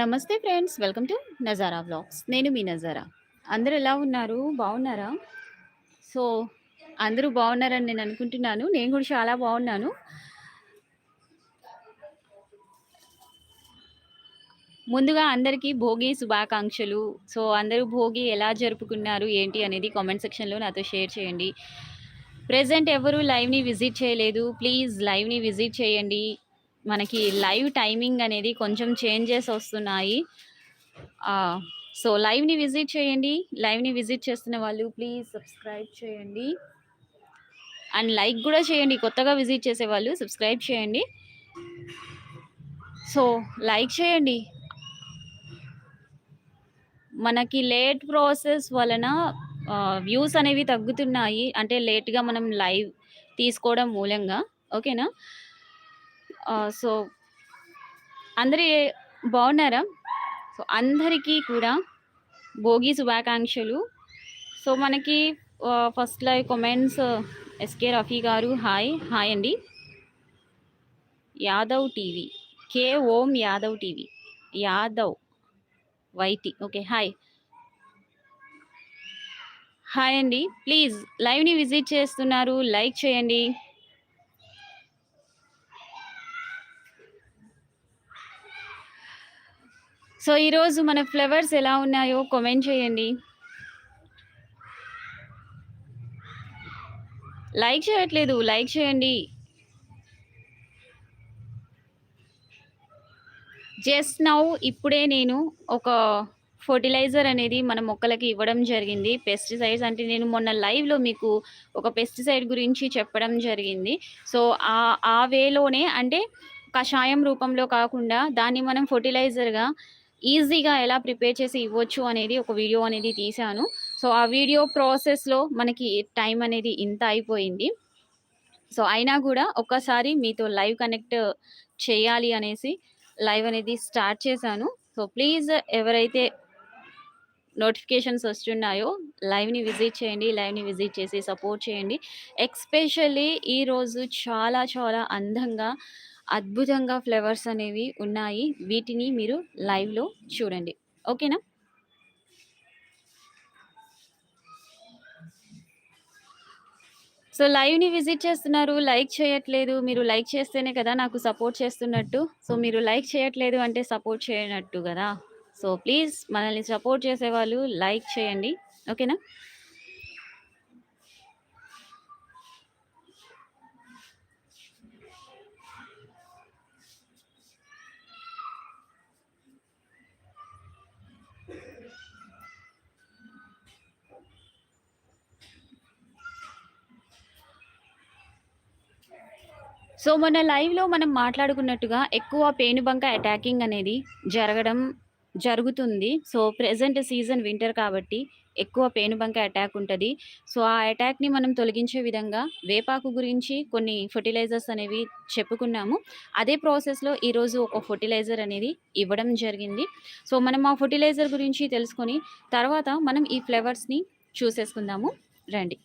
నమస్తే friends welcome to Nazara vlogs. నేను మీ నజారా. అందరు ఎలా ఉన్నారు? బాగున్నారా? సో అందరూ బాగున్నారని నేను అనుకుంటున్నాను. నేను కూడా చాలా బాగున్నాను. ముందుగా అందరికీ భోగి శుభాకాంక్షలు. సో అందరూ భోగి ఎలా జరుపుకున్నారు ఏంటి అనేది కామెంట్ సెక్షన్లో నాతో షేర్ చేయండి. ప్రజెంట్ ఎవరు లైవ్ని విజిట్ చేయలేదు. ప్లీజ్ లైవ్ని విజిట్ చేయండి. మనకి లైవ్ టైమింగ్ అనేది కొంచెం చేంజెస్ వస్తున్నాయి. సో లైవ్ని విజిట్ చేయండి. లైవ్ని విజిట్ చేస్తున్న వాళ్ళు ప్లీజ్ సబ్స్క్రైబ్ చేయండి. అండ్ లైక్ కూడా చేయండి. కొత్తగా విజిట్ చేసే వాళ్ళు సబ్స్క్రైబ్ చేయండి. సో లైక్ చేయండి. మనకి లేట్ ప్రాసెస్ వలన వ్యూస్ అనేవి తగ్గుతున్నాయి. అంటే లేట్గా మనం లైవ్ తీసుకోవడం మూలంగా. ఓకేనా? సో అందరి బాగున్నారా? సో అందరికీ కూడా భోగి శుభాకాంక్షలు. సో మనకి first live comments S K Rafi గారు హాయ్ హాయ్ అండి. Yadav TV K Om Yadav TV Yadav YT okay hi. Hi అండి ప్లీజ్ లైవ్ని విజిట్ చేస్తున్నారు లైక్ చేయండి. సో ఈరోజు మన ఫ్లవర్స్ ఎలా ఉన్నాయో కామెంట్ చేయండి. లైక్ చేయట్లేదు లైక్ చేయండి. జస్ట్ నౌ ఇప్పుడే నేను ఒక ఫర్టిలైజర్ అనేది మన మొక్కలకి ఇవ్వడం జరిగింది. పెస్టిసైడ్స్ అంటే నేను మొన్న లైవ్లో మీకు ఒక పెస్టిసైడ్ గురించి చెప్పడం జరిగింది. సో ఆ ఆ వేలోనే అంటే కషాయం రూపంలో కాకుండా దాన్ని మనం ఫర్టిలైజర్గా ఈజీగా ఎలా ప్రిపేర్ చేసి ఇవ్వచ్చు అనేది ఒక వీడియో అనేది తీశాను. సో ఆ వీడియో ప్రాసెస్లో మనకి టైం అనేది ఇంత అయిపోయింది. సో అయినా కూడా ఒక్కసారి మీతో లైవ్ కనెక్ట్ చేయాలి అనేసి లైవ్ అనేది స్టార్ట్ చేశాను. సో ప్లీజ్ ఎవరైతే నోటిఫికేషన్స్ వస్తున్నాయో లైవ్ని విజిట్ చేయండి లైవ్ని విజిట్ చేసి సపోర్ట్ చేయండి. ఎక్స్పెషల్లీ ఈరోజు చాలా చాలా అందంగా అద్భుతంగా ఫ్లేవర్స్ అనేవి ఉన్నాయి. వీటిని మీరు లైవ్లో చూడండి. ఓకేనా? సో లైవ్ని విజిట్ చేస్తున్నారు. లైక్ చేయట్లేదు. మీరు లైక్ చేస్తేనే కదా నాకు సపోర్ట్ చేస్తున్నట్టు. సో మీరు లైక్ చేయట్లేదు అంటే సపోర్ట్ చేయనట్టు కదా. సో ప్లీజ్ మనల్ని సపోర్ట్ చేసేవాళ్ళు లైక్ చేయండి. ఓకేనా? సో మొన్న లైవ్లో మనం మాట్లాడుకున్నట్టుగా ఎక్కువ పేనుబంక అటాకింగ్ అనేది జరగడం జరుగుతుంది. సో ప్రజెంట్ సీజన్ వింటర్ కాబట్టి ఎక్కువ పేనుబంక అటాక్ ఉంటుంది. సో ఆ అటాక్ని మనం తొలగించే విధంగా వేపాకు గురించి కొన్ని ఫర్టిలైజర్స్ అనేవి చెప్పుకున్నాము. అదే ప్రాసెస్లో ఈరోజు ఒక ఫర్టిలైజర్ అనేది ఇవ్వడం జరిగింది. సో మనం ఆ ఫర్టిలైజర్ గురించి తెలుసుకొని తర్వాత మనం ఈ ఫ్లేవర్స్ని చూసేసుకుందాము. రండి.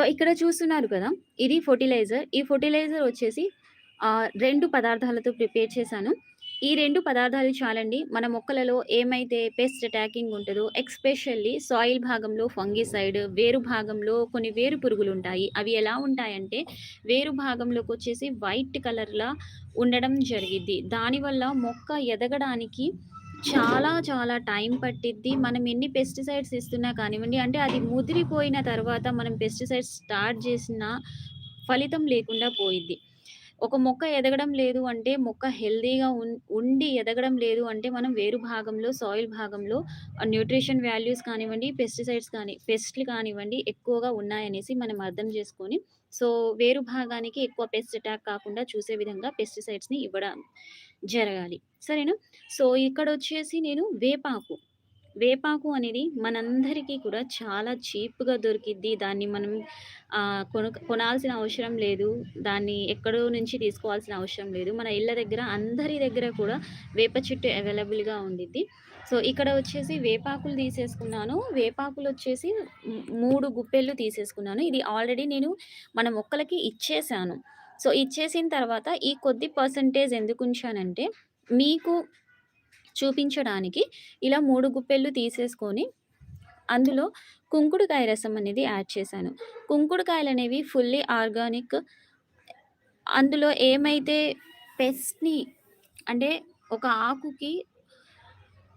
సో ఇక్కడ చూస్తున్నారు కదా ఇది ఫర్టిలైజర్. ఈ ఫర్టిలైజర్ వచ్చేసి రెండు పదార్థాలతో ప్రిపేర్ చేశాను. ఈ రెండు పదార్థాలు చాలండి. మన మొక్కలలో ఏమైతే పెస్ట్ అటాకింగ్ ఉంటుందో ఎక్స్పెషల్లీ సాయిల్ భాగంలో ఫంగిసైడ్ వేరు భాగంలో కొన్ని వేరు పురుగులు ఉంటాయి అవి ఎలా ఉంటాయంటే వేరు భాగంలోకి వచ్చేసి వైట్ కలర్లా ఉండడం జరిగిద్ది. దానివల్ల మొక్క ఎదగడానికి చాలా చాలా టైం పట్టిద్ది. మనం ఎన్ని పెస్టిసైడ్స్ ఇస్తున్నా కానివ్వండి అంటే అది ముదిరిపోయిన తర్వాత మనం పెస్టిసైడ్స్ స్టార్ట్ చేసిన ఫలితం లేకుండా పోయిద్ది. ఒక మొక్క ఎదగడం లేదు అంటే మొక్క హెల్దీగా ఉండి ఎదగడం లేదు అంటే మనం వేరు భాగంలో సాయిల్ భాగంలో న్యూట్రిషన్ వాల్యూస్ కానివ్వండి పెస్టిసైడ్స్ కానీ పెస్ట్లు కానివ్వండి ఎక్కువగా ఉన్నాయనేసి మనం అర్థం చేసుకొని సో వేరు భాగానికి ఎక్కువ పెస్ట్ అటాక్ కాకుండా చూసే విధంగా పెస్టిసైడ్స్ని ఇవ్వడం. జరగాలి. సరేనా? సో ఇక్కడ వచ్చేసి నేను వేపాకు. వేపాకు అనేది మనందరికీ కూడా చాలా చీప్గా దొరికిద్ది. దాన్ని మనం కొను కొనాల్సిన అవసరం లేదు. దాన్ని ఎక్కడో నుంచి తీసుకోవాల్సిన అవసరం లేదు. మన ఇళ్ళ దగ్గర అందరి దగ్గర కూడా వేప చెట్టు అవైలబుల్గా ఉండిద్ది. సో, ఇక్కడ వచ్చేసి వేపాకులు తీసేసుకున్నాను. వేపాకులు వచ్చేసి మూడు గుప్పెళ్ళు తీసేసుకున్నాను. ఇది ఆల్రెడీ నేను మన మొక్కలకి ఇచ్చేసాను. సో, ఇచ్చేసిన తర్వాత ఈ కొద్ది పర్సెంటేజ్ ఎందుకుంచానంటే, మీకు చూపించడానికి ఇలా మూడు గుప్పెళ్ళు తీసేసుకొని, అందులో కుంకుడుకాయ రసం అనేది యాడ్ చేశాను. కుంకుడుకాయలు అనేవి ఫుల్లీ ఆర్గానిక్. అందులో ఏమైతే పెస్ట్‌ని అంటే ఒక ఆకుకి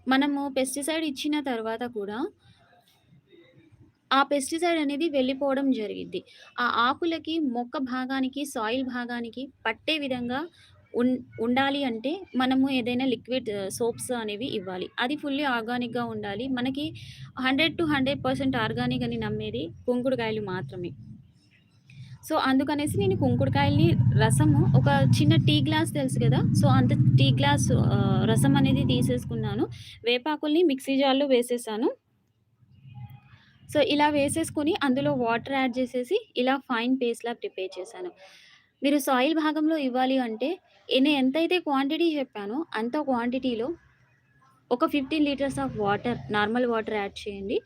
మనము పెస్టిసైడ్ ఇచ్చిన తర్వాత కూడా ఆ పెస్టిసైడ్ అనేది వెళ్ళిపోవడం జరిగింది ఆ ఆకులకి, మొక్క భాగానికి, సాయిల్ భాగానికి పట్టే విధంగా ఉన్ ఉండాలి అంటే మనము ఏదైనా లిక్విడ్ సోప్స్ అనేవి ఇవ్వాలి. అది ఫుల్లీ ఆర్గానిక్‌గా ఉండాలి. మనకి 100-100% ఆర్గానిక్ అని నమ్మేది కుంకుడుకాయలు మాత్రమే. సో, అందుకనేసి నేను కుంకుడుకాయల్ని రసము ఒక చిన్న టీ గ్లాస్ తెలుసు కదా సో, అంత టీ గ్లాస్ రసం అనేది తీసేసుకున్నాను. వేపాకుల్ని మిక్సీ జార్‌లో వేసేసాను. సో, ఇలా వేసేసుకొని అందులో వాటర్ యాడ్ చేసేసి ఇలా ఫైన్ పేస్ట్‌లా ప్రిపేర్ చేశాను. మీరు సాయిల్ భాగంలో ఇవ్వాలి అంటే నేను ఎంతైతే క్వాంటిటీ చెప్పానో అంత క్వాంటిటీలో ఒక 15 litres of water normal water add చేయండి.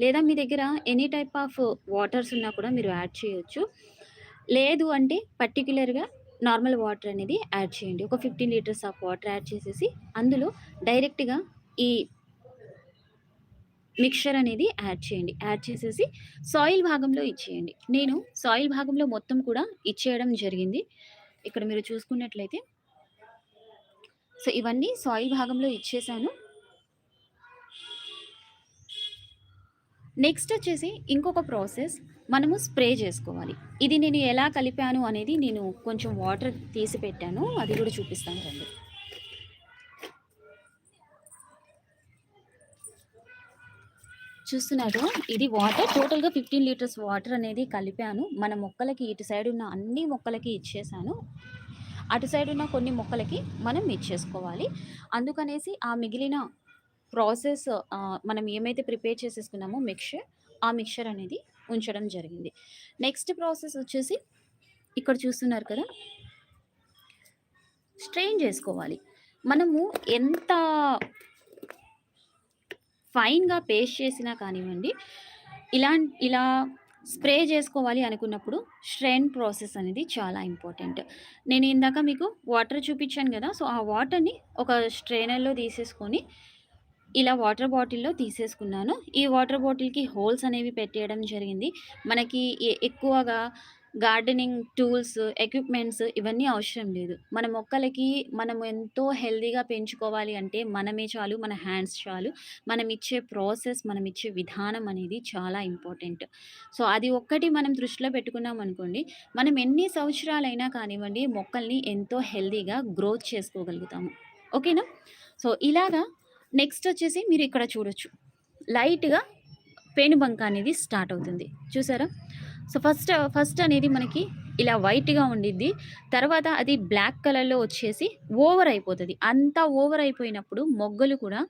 లేదా మీ దగ్గర ఎనీ టైప్ ఆఫ్ వాటర్స్ ఉన్నా కూడా మీరు యాడ్ చేయొచ్చు. లేదు అంటే పర్టిక్యులర్‌గా నార్మల్ వాటర్ అనేది యాడ్ చేయండి. ఒక 15 లీటర్స్ ఆఫ్ వాటర్ యాడ్ చేసేసి అందులో డైరెక్ట్‌గా ఈ మిక్చర్ అనేది యాడ్ చేయండి. యాడ్ చేసేసి సాయిల్ భాగంలో ఇచ్చేయండి. నేను సాయిల్ భాగంలో మొత్తం కూడా ఇచ్చేయడం జరిగింది. ఇక్కడ మీరు చూసుకున్నట్లయితే సో, ఇవన్నీ సాయిల్ భాగంలో ఇచ్చేసాను. నెక్స్ట్ వచ్చేసి ఇంకొక ప్రాసెస్ మనము స్ప్రే చేసుకోవాలి. ఇది నేను ఎలా కలిపాను అనేది నేను కొంచెం వాటర్ తీసి పెట్టాను. అది కూడా చూపిస్తాను రండి. చూస్తున్నారు ఇది వాటర్ టోటల్‌గా 15 లీటర్స్ వాటర్ అనేది కలిపాను. మన మొక్కలకి ఇటు సైడ్ ఉన్న అన్ని మొక్కలకి ఇచ్చేసాను. అటు సైడ్ ఉన్న కొన్ని మొక్కలకి మనం ఇచ్చేసుకోవాలి. అందుకనేసి ఆ మిగిలిన ప్రాసెస్ మనం ఏమైతే ప్రిపేర్ చేసేసుకున్నామో మిక్చర్ ఆ మిక్చర్ అనేది ఉంచడం జరిగింది. నెక్స్ట్ ప్రాసెస్ వచ్చేసి ఇక్కడ చూస్తున్నారు కదా! స్ట్రెయిన్ చేసుకోవాలి. మనము ఎంత ఫైన్‌గా పేస్ట్ చేసినా కానివ్వండి, ఇలా ఇలా స్ప్రే చేసుకోవాలి అనుకున్నప్పుడు స్ట్రెయిన్ ప్రాసెస్ అనేది చాలా ఇంపార్టెంట్. నేను ఇందాక మీకు వాటర్ చూపించాను కదా సో, ఆ వాటర్‌ని ఒక స్ట్రెయినర్‌లో తీసేసుకొని ఇలా వాటర్ బాటిల్‌లో తీసేసుకున్నాను. ఈ వాటర్ బాటిల్‌కి హోల్స్ అనేవి పెట్టేయడం జరిగింది. మనకి ఎ ఎక్కువగా గార్డెనింగ్ టూల్స్, ఎక్విప్‌మెంట్స్ ఇవన్నీ అవసరం లేదు. మన మొక్కలకి మనం ఎంతో హెల్దీగా పెంచుకోవాలి అంటే మనమే చాలు, మన హ్యాండ్స్ చాలు. మనం ఇచ్చే ప్రాసెస్, మనం ఇచ్చే విధానం అనేది చాలా ఇంపార్టెంట్. సో, అది ఒక్కటి మనం దృష్టిలో పెట్టుకున్నాం అనుకోండి మనం ఎన్ని సంవత్సరాలైనా కానివ్వండి మొక్కల్ని ఎంతో హెల్దీగా గ్రోత్ చేసుకోగలుగుతాము. ఓకేనా? సో, ఇలాగా నెక్స్ట్ వచ్చేసి మీరు ఇక్కడ చూడొచ్చు. లైట్‌గా పేనుబంక అనేది స్టార్ట్ అవుతుంది. చూసారా? సో, ఫస్ట్ ఫస్ట్ అనేది మనకి ఇలా వైట్‌గా ఉండిద్ది. తర్వాత అది బ్లాక్ కలర్‌లో వచ్చేసి ఓవర్ అయిపోతుంది అంతా ఓవర్ అయిపోయినప్పుడు మొగ్గలు కూడా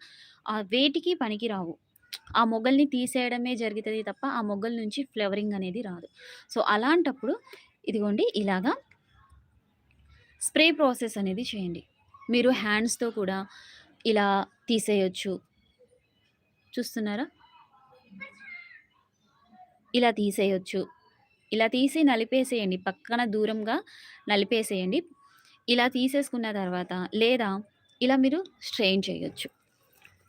ఆ వేటికి పనికిరావు. ఆ మొగ్గల్ని తీసేయడమే జరుగుతుంది తప్ప ఆ మొగ్గల నుంచి ఫ్లవరింగ్ అనేది రాదు. సో, అలాంటప్పుడు ఇదిగోండి ఇలాగా స్ప్రే ప్రాసెస్ అనేది చేయండి. మీరు హ్యాండ్స్‌తో కూడా ఇలా తీసేయొచ్చు. చూస్తున్నారా? ఇలా తీసేయొచ్చు. ఇలా తీసి నలిపేసేయండి. పక్కన దూరంగా నలిపేసేయండి. ఇలా తీసేసుకున్న తర్వాత లేదా ఇలా మీరు స్ట్రెయిన్ చేయొచ్చు.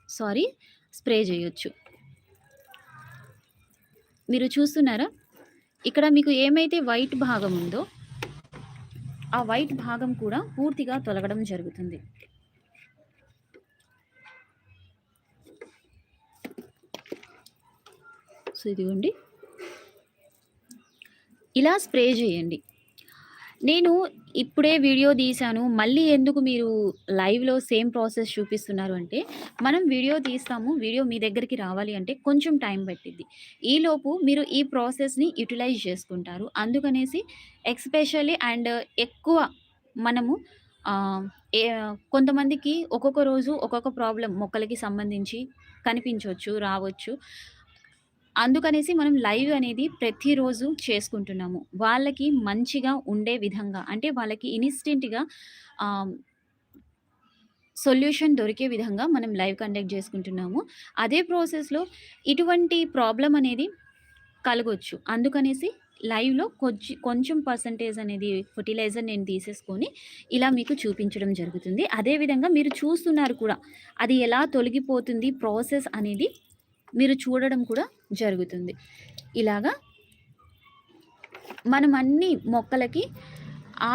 సారీ స్ప్రే చేయొచ్చు. మీరు చూస్తున్నారా? ఇక్కడ మీకు ఏమైతే వైట్ భాగం ఉందో ఆ వైట్ భాగం కూడా పూర్తిగా తొలగడం జరుగుతుంది. సో, ఇదిగోండి. ఇలా స్ప్రే చేయండి. నేను ఇప్పుడే వీడియో తీశాను. మళ్ళీ ఎందుకు మీరు లైవ్‌లో సేమ్ ప్రాసెస్ చూపిస్తున్నారు అంటే, మనం వీడియో తీస్తాము. వీడియో మీ దగ్గరికి రావాలి అంటే కొంచెం టైం పట్టిద్ది. ఈలోపు మీరు ఈ ప్రాసెస్‌ని యుటిలైజ్ చేసుకుంటారు. అందుకనేసి ఎక్స్పెషల్లీ అండ్ ఎక్కువ మనము ఏ కొంతమందికి ఒక్కొక్క రోజు ఒక్కొక్క ప్రాబ్లం మొక్కలకి సంబంధించి కనిపించవచ్చు రావచ్చు. అందుకనేసి మనం లైవ్ అనేది ప్రతిరోజు చేసుకుంటున్నాము. వాళ్ళకి మంచిగా ఉండే విధంగా అంటే వాళ్ళకి ఇన్‌స్టెంట్‌గా సొల్యూషన్ దొరికే విధంగా మనం లైవ్ కండక్ట్ చేసుకుంటున్నాము. అదే ప్రాసెస్‌లో ఇటువంటి ప్రాబ్లం అనేది కలగొచ్చు. అందుకనేసి లైవ్‌లో కొంచెం కొంచెం పర్సంటేజ్ అనేది ఫెర్టిలైజర్ నేను తీసేసుకొని ఇలా మీకు చూపించడం జరుగుతుంది. అదే విధంగా మీరు చూస్తున్నారు కూడా. అది ఎలా తొలగిపోతుంది ప్రాసెస్ అనేది మీరు చూడడం కూడా జరుగుతుంది. ఇలాగా మనం అన్ని మొక్కలకి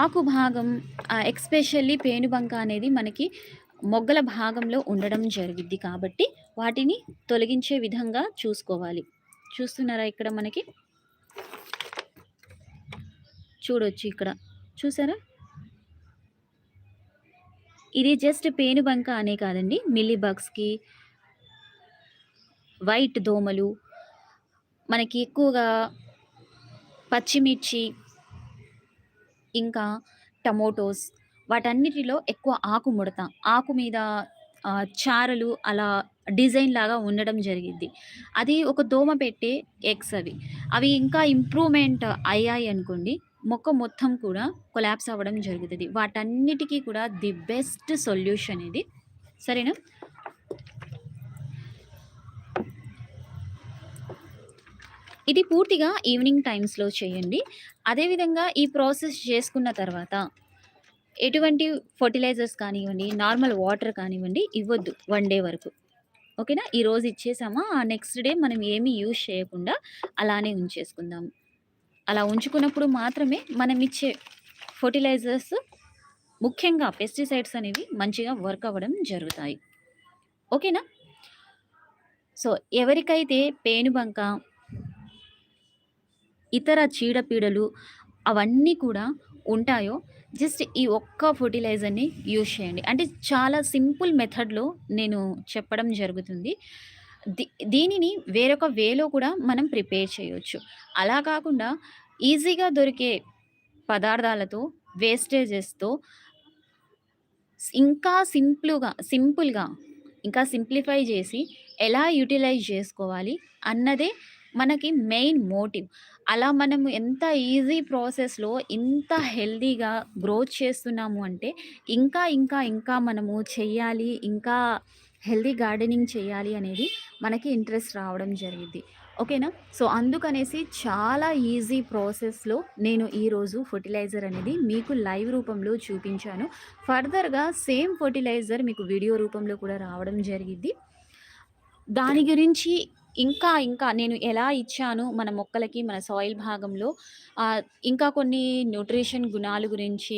ఆకు భాగం ఎక్స్పెషల్లీ పేనుబంక అనేది మనకి మొగ్గల భాగంలో ఉండడం జరిగిద్ది కాబట్టి వాటిని తొలగించే విధంగా చూసుకోవాలి. చూస్తున్నారా ఇక్కడ మనకి? చూడొచ్చు ఇక్కడ. చూసారా? ఇది జస్ట్ పేనుబంక అనే కాదండి. మిల్లీ బగ్స్‌కి వైట్ దోమలు, మనకి ఎక్కువగా పచ్చిమిర్చి ఇంకా టమోటోస్ వాటన్నిటిలో ఎక్కువ ఆకు ముడత, ఆకు మీద చారలు అలా డిజైన్ లాగా ఉండడం జరిగింది అది ఒక దోమ పెట్టే ఎగ్స్ అవి. అవి ఇంకా ఇంప్రూవ్‌మెంట్ అయ్యాయి అనుకోండి, మొక్క మొత్తం కూడా కొలాప్స్ అవ్వడం జరుగుతుంది వాటన్నిటికీ కూడా ది బెస్ట్ సొల్యూషన్ ఇది. సరేనా? ఇది పూర్తిగా ఈవినింగ్ టైమ్స్‌లో చేయండి. అదేవిధంగా ఈ ప్రాసెస్ చేసుకున్న తర్వాత ఎటువంటి ఫర్టిలైజర్స్ కానివ్వండి, నార్మల్ వాటర్ కానివ్వండి ఇవ్వద్దు వన్ డే వరకు. ఓకేనా? ఈరోజు ఇచ్చేసామా, ఆ నెక్స్ట్ డే మనం ఏమి యూజ్ చేయకుండా అలానే ఉంచేసుకుందాం. అలా ఉంచుకున్నప్పుడు మాత్రమే మనం ఇచ్చే ఫర్టిలైజర్స్ ముఖ్యంగా పెస్టిసైడ్స్ అనేవి మంచిగా వర్క్ అవ్వడం జరుగుతాయి. ఓకేనా? సో, ఎవరికైతే పేనుబంక ఇతర చీడపీడలు అవన్నీ కూడా ఉంటాయో జస్ట్ ఈ ఒక్క ఫర్టిలైజర్ని యూజ్ చేయండి. అంటే చాలా సింపుల్ మెథడ్‌లో నేను చెప్పడం జరుగుతుంది. దీ దీనిని వేరొక వేలో కూడా మనం ప్రిపేర్ చేయొచ్చు. అలా కాకుండా ఈజీగా దొరికే పదార్థాలతో, వేస్టేజెస్‌తో ఇంకా సింపుల్గా సింపుల్‌గా ఇంకా సింప్లిఫై చేసి ఎలా యుటిలైజ్ చేసుకోవాలి అన్నదే మనకి మెయిన్ మోటివ్. అలా మనం ఎంత ఈజీ ప్రాసెస్‌లో ఇంత హెల్దీగా గ్రోత్ చేస్తున్నాము అంటే ఇంకా, ఇంకా, ఇంకా మనము చెయ్యాలి. ఇంకా హెల్దీ గార్డెనింగ్ చేయాలి అనేది మనకి ఇంట్రెస్ట్ రావడం జరిగింది ఓకేనా? సో, అందుకనేసి చాలా ఈజీ ప్రాసెస్‌లో నేను ఈరోజు ఫెర్టిలైజర్ అనేది మీకు లైవ్ రూపంలో చూపించాను. ఫర్దర్‌గా సేమ్ ఫర్టిలైజర్ మీకు వీడియో రూపంలో కూడా రావడం జరిగింది దాని గురించి ఇంకా, ఇంకా నేను ఎలా ఇచ్చాను మన మొక్కలకి, మన సాయిల్ భాగంలో ఇంకా కొన్ని న్యూట్రిషన్ గుణాల గురించి,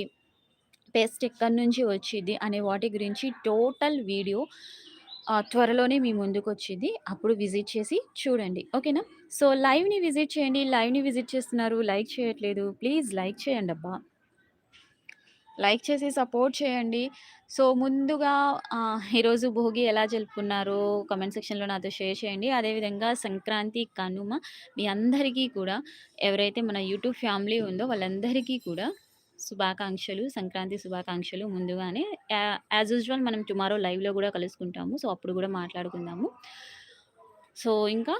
పెస్ట్ ఎక్కడి నుంచి వచ్చింది అనే వాటి గురించి టోటల్ వీడియో త్వరలోనే మీ ముందుకొచ్చిద్ది. అప్పుడు విజిట్ చేసి చూడండి. ఓకేనా? సో, లైవ్‌ని విజిట్ చేయండి. లైవ్‌ని విజిట్ చేస్తున్నారు. లైక్ చేయట్లేదు. ప్లీజ్ లైక్ చేయండి అబ్బా లైక్ చేసి సపోర్ట్ చేయండి. సో, ముందుగా ఈరోజు భోగి ఎలా జరుపుకున్నారో కమెంట్ సెక్షన్‌లో నాతో షేర్ చేయండి. అదేవిధంగా సంక్రాంతి, కనుమ మీ అందరికీ కూడా ఎవరైతే మన యూట్యూబ్ ఫ్యామిలీ ఉందో వాళ్ళందరికీ కూడా శుభాకాంక్షలు. సంక్రాంతి శుభాకాంక్షలు ముందుగానే. యా యాజ్ యూజువల్ మనం టుమారో లైవ్‌లో కూడా కలుసుకుంటాము. సో, అప్పుడు కూడా మాట్లాడుకుందాము. సో, ఇంకా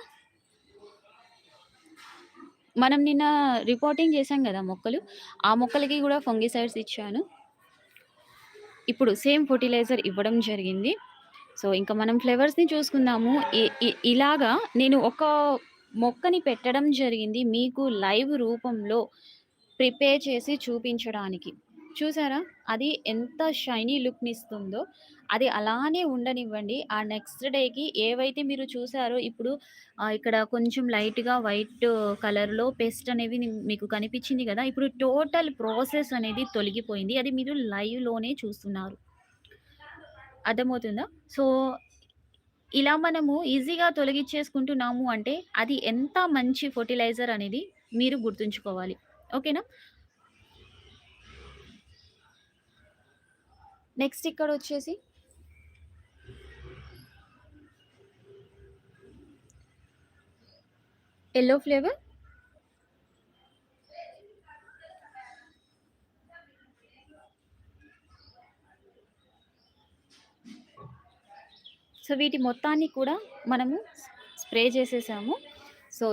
మనం నిన్న రిపోర్టింగ్ చేశాం కదా మొక్కలు. ఆ మొక్కలకి కూడా ఫంగిసైడ్స్ ఇచ్చాను. ఇప్పుడు సేమ్ ఫర్టిలైజర్ ఇవ్వడం జరిగింది. సో, ఇంక మనం ఫ్లేవర్స్ని చూసుకుందాము. ఇలాగా నేను ఒక మొక్కని పెట్టడం జరిగింది మీకు లైవ్ రూపంలో ప్రిపేర్ చేసి చూపించడానికి. చూసారా? అది ఎంత షైనీ లుక్‌నిస్తుందో అది అలానే ఉండనివ్వండి. ఆ నెక్స్ట్ డేకి ఏవైతే మీరు చూసారో ఇప్పుడు ఇక్కడ కొంచెం లైట్‌గా వైట్ కలర్‌లో పెస్ట్ అనేవి మీకు కనిపించింది కదా ఇప్పుడు టోటల్ ప్రాసెస్ అనేది తొలగిపోయింది. అది మీరు లైవ్‌లోనే చూస్తున్నారు. అర్థమవుతుందా? సో, ఇలా మనము ఈజీగా తొలగించేసుకుంటున్నాము అంటే అది ఎంత మంచి ఫర్టిలైజర్ అనేది మీరు గుర్తుంచుకోవాలి. ఓకేనా? నెక్స్ట్ ఇక్కడ వచ్చేసి ఎల్లో ఫ్లేవర్ సో, వీటి మొత్తాన్ని కూడా మనము స్ప్రే చేసేసాము. సో,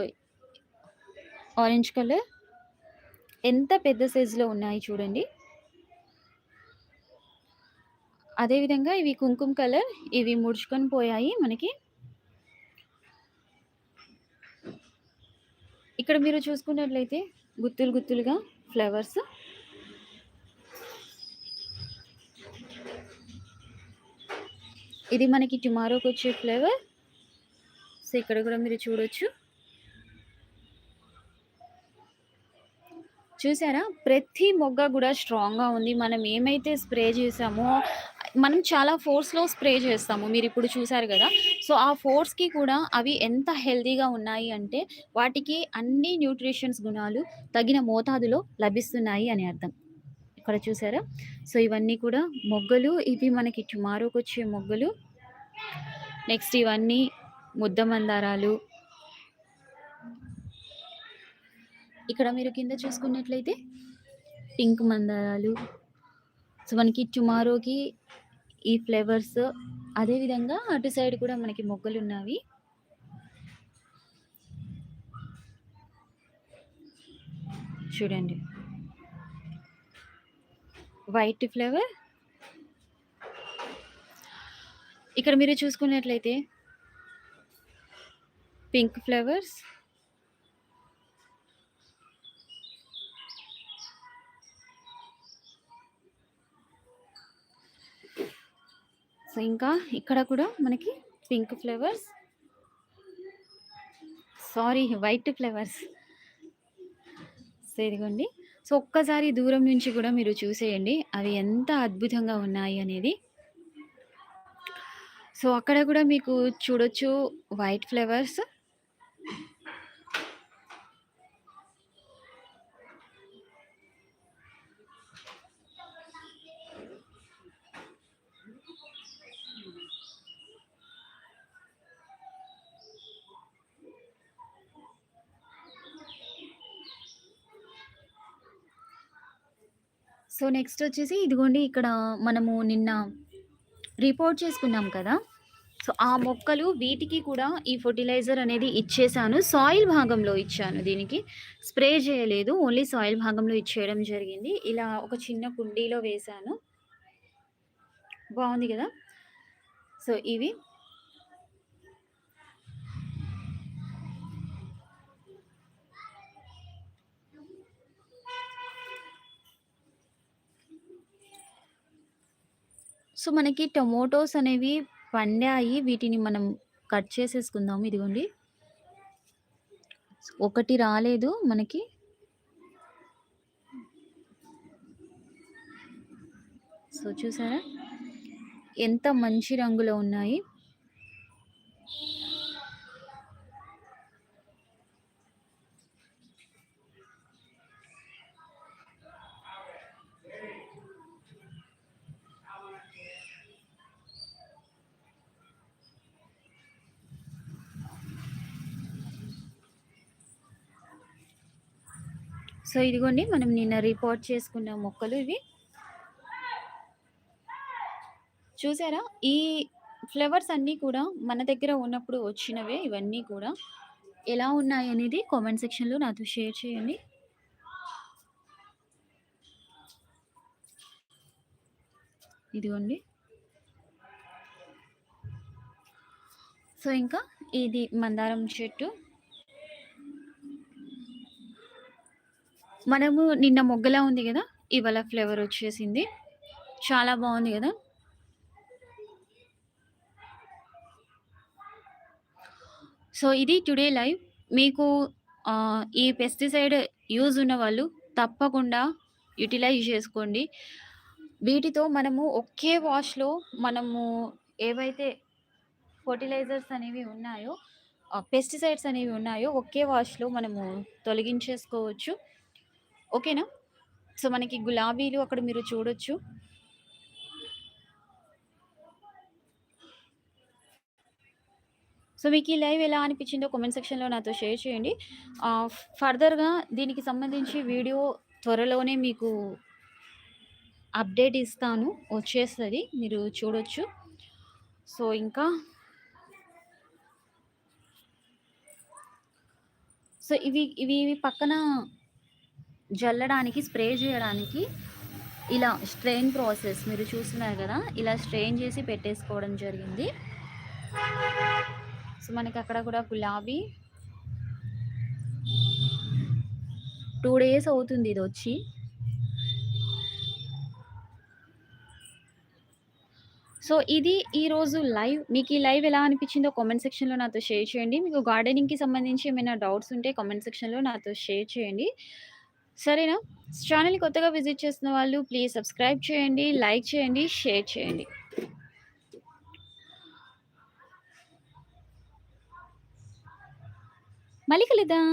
ఆరెంజ్ కలర్ ఎంత పెద్ద సైజులో ఉన్నాయి చూడండి. అదే విధంగా ఇవి కుంకుమ కలర్. ఇవి ముడుచుకొని పోయాయి మనకి. ఇక్కడ మీరు చూసుకున్నట్లయితే గుత్తులు గుత్తులుగా ఫ్లవర్స్. ఇది మనకి టుమారోకొచ్చే ఫ్లేవర్. సో, ఇక్కడ కూడా మీరు చూడొచ్చు. చూసారా? ప్రతి మొగ్గ కూడా స్ట్రాంగ్‌గా ఉంది. మనం ఏమైతే స్ప్రే చేసామో మనం చాలా ఫోర్స్‌లో స్ప్రే చేస్తాము. మీరు ఇప్పుడు చూసారు కదా సో, ఆ ఫోర్స్‌కి కూడా అవి ఎంత హెల్దీగా ఉన్నాయి అంటే, వాటికి అన్ని న్యూట్రిషన్స్ గుణాలు తగిన మోతాదులో లభిస్తున్నాయి అని అర్థం. ఇక్కడ చూసారా? సో, ఇవన్నీ కూడా మొగ్గలు. ఇవి మనకి టుమారోకొచ్చే మొగ్గలు. నెక్స్ట్ ఇవన్నీ ముద్ద మందారాలు. ఇక్కడ మీరు కింద చూసుకున్నట్లయితే పింక్ మందారాలు. సో, మనకి టుమారోకి ఈ ఫ్లేవర్స్. అదే విధంగా అటు సైడ్ కూడా మనకి మొగ్గలు ఉన్నవి. చూడండి. White flavour. ఇక్కడ మీరు చూసుకున్నట్లయితే పింక్ ఫ్లేవర్స్. సో, ఇంకా ఇక్కడ కూడా మనకి pink flavours sorry white flavours so, ఇదిగోండి. సో, ఒక్కసారి దూరం నుంచి కూడా మీరు చూసేయండి. అవి ఎంత అద్భుతంగా ఉన్నాయి అనేది. సో, అక్కడ కూడా మీకు చూడొచ్చు వైట్ ఫ్లేవర్స్ సో, నెక్స్ట్ వచ్చేసి ఇదిగోండి ఇక్కడ మనము నిన్న రిపోర్ట్ చేసుకున్నాం కదా! సో, ఆ మొక్కలు వీటికి కూడా ఈ ఫెర్టిలైజర్ అనేది ఇచ్చేసాను. సాయిల్ భాగంలో ఇచ్చాను దీనికి. స్ప్రే చేయలేదు. ఓన్లీ సాయిల్ భాగంలో ఇచ్చేయడం జరిగింది. ఇలా ఒక చిన్న కుండీలో వేశాను. బాగుంది కదా సో, ఇవి. సో, మనకి టొమాటోస్ అనేవి పండాయి. వీటిని మనం కట్ చేసేసుకుందాము. ఇదిగోండి. ఒకటి రాలేదు మనకి. సో, చూసారా? ఎంత మంచి రంగులో ఉన్నాయి. సో, ఇదిగోండి మనం నిన్న రిపోర్ట్ చేసుకున్న మొక్కలు ఇవి. చూసారా? ఈ ఫ్లవర్స్ అన్నీ కూడా మన దగ్గర ఉన్నప్పుడు వచ్చినవే ఇవన్నీ కూడా. ఎలా ఉన్నాయనేది కామెంట్ సెక్షన్‌లో నాతో షేర్ చేయండి. ఇదిగోండి. సో, ఇంకా ఇది మందారం చెట్టు. మనము నిన్న మొగ్గలా ఉంది కదా ఇవాళ ఫ్లేవర్ వచ్చేసింది. చాలా బాగుంది కదా సో, ఇది టుడే లైవ్. మీకు ఈ పెస్టిసైడ్ యూజ్ ఉన్న వాళ్ళు తప్పకుండా యుటిలైజ్ చేసుకోండి. వీటితో మనము ఒకే వాష్‌లో మనము ఏవైతే ఫర్టిలైజర్స్ అనేవి ఉన్నాయో, పెస్టిసైడ్స్ అనేవి ఉన్నాయో ఒకే వాష్‌లో మనము తొలగించేసుకోవచ్చు. ఓకేనా? సో, మనకి గులాబీలు అక్కడ మీరు చూడొచ్చు. సో, మీకు ఈ లైవ్ ఎలా అనిపించిందో కామెంట్ సెక్షన్‌లో నాతో షేర్ చేయండి. ఫర్దర్‌గా దీనికి సంబంధించి వీడియో త్వరలోనే మీకు అప్డేట్ ఇస్తాను. వచ్చేస్తుంది మీరు చూడొచ్చు. సో, ఇంకా సో, ఇవి ఇవి ఇవి పక్కన జల్లడానికి, స్ప్రే చేయడానికి ఇలా స్ట్రెయిన్ ప్రాసెస్ మీరు చూస్తున్నారు కదా ఇలా స్ట్రెయిన్ చేసి పెట్టేసుకోవడం జరిగింది. సో, మనకక్కడ కూడా గులాబీ టూ డేస్ అవుతుంది ఇది వచ్చి సో, ఇది ఈరోజు లైవ్. మీకీ లైవ్ ఎలా అనిపించిందో కామెంట్ సెక్షన్‌లో నాతో షేర్ చేయండి. మీకు గార్డెనింగ్‌కి సంబంధించి ఏమైనా డౌట్స్ ఉంటే కామెంట్ సెక్షన్‌లో నాతో షేర్ చేయండి. సరేనా? ఛానల్ కొత్తగా విజిట్ చేస్తున్న వాళ్ళు ప్లీజ్ సబ్స్క్రైబ్ చేయండి, లైక్ చేయండి, షేర్ చేయండి. మళ్ళీ కలుద్దాం.